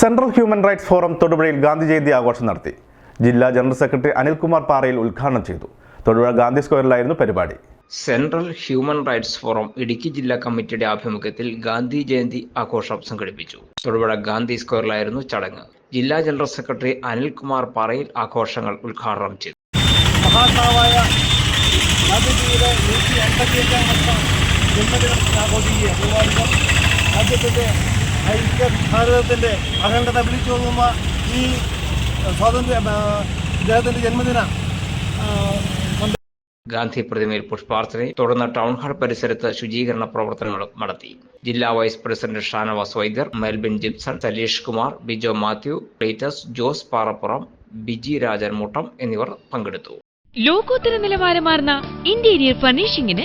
Central human rights forum തൊടുപുഴയിൽ ഗാന്ധി ജയന്തി ആഘോഷം നടത്തി. ജില്ലാ ജനറൽ സെക്രട്ടറി അനിൽകുമാർ പാറയിൽ ഉദ്ഘാടനം ചെയ്തു. തൊടുപുഴ ഗാന്ധി സ്ക്വയറിലായിരുന്നു പരിപാടി. Central human rights forum Idukki ജില്ലാ കമ്മിറ്റിയുടെ ആഭിമുഖ്യത്തിൽ ഗാന്ധി ജയന്തി ആഘോഷം സംഘടിപ്പിച്ചു. തൊടുപുഴ ഗാന്ധി സ്ക്വയറിലായിരുന്നു ചടങ്ങ്. ജില്ലാ ജനറൽ സെക്രട്ടറി അനിൽകുമാർ പാറയിൽ ആഘോഷങ്ങൾ ഉദ്ഘാടനം ചെയ്തു. മഹാത്മാവായ ഗാന്ധിജിയുടെ നൂറ്റി അൻപത്തിയഞ്ചാം വർഷം ജന്മദിനം ആഘോഷിക്കുക പരിപാടികൾ രാജ്യത്തിന്റെ ഐക്യ ഭാരതത്തിന്റെ അഖണ്ഡത വിളിച്ചോങ്ങുന്ന ഈ സ്വാതന്ത്ര്യ ഇദ്ദേഹത്തിന്റെ ജന്മദിന ഗാന്ധി പ്രതിമയിൽ പുഷ്പാർച്ചനയും തുടർന്ന് ടൗൺ ഹാൾ പരിസരത്ത് ശുചീകരണ പ്രവർത്തനങ്ങളും നടത്തി. ജില്ലാ വൈസ് പ്രസിഡന്റ് ഷാനവാസ് വൈദ്യർ മെൽബിൻ ജിംസൺ സലീഷ് കുമാർ ബിജോ മാത്യു ക്ലീറ്റസ് ജോസ് പാറപ്പുറം ബിജി രാജൻ മുട്ടം എന്നിവർ പങ്കെടുത്തു. ലോകോത്തര നിലവാരമാർന്ന interior ഫർണിഷിംഗിന്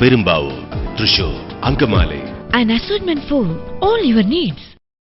Perumbavoor Thrissur Angamaly assortment for all your needs.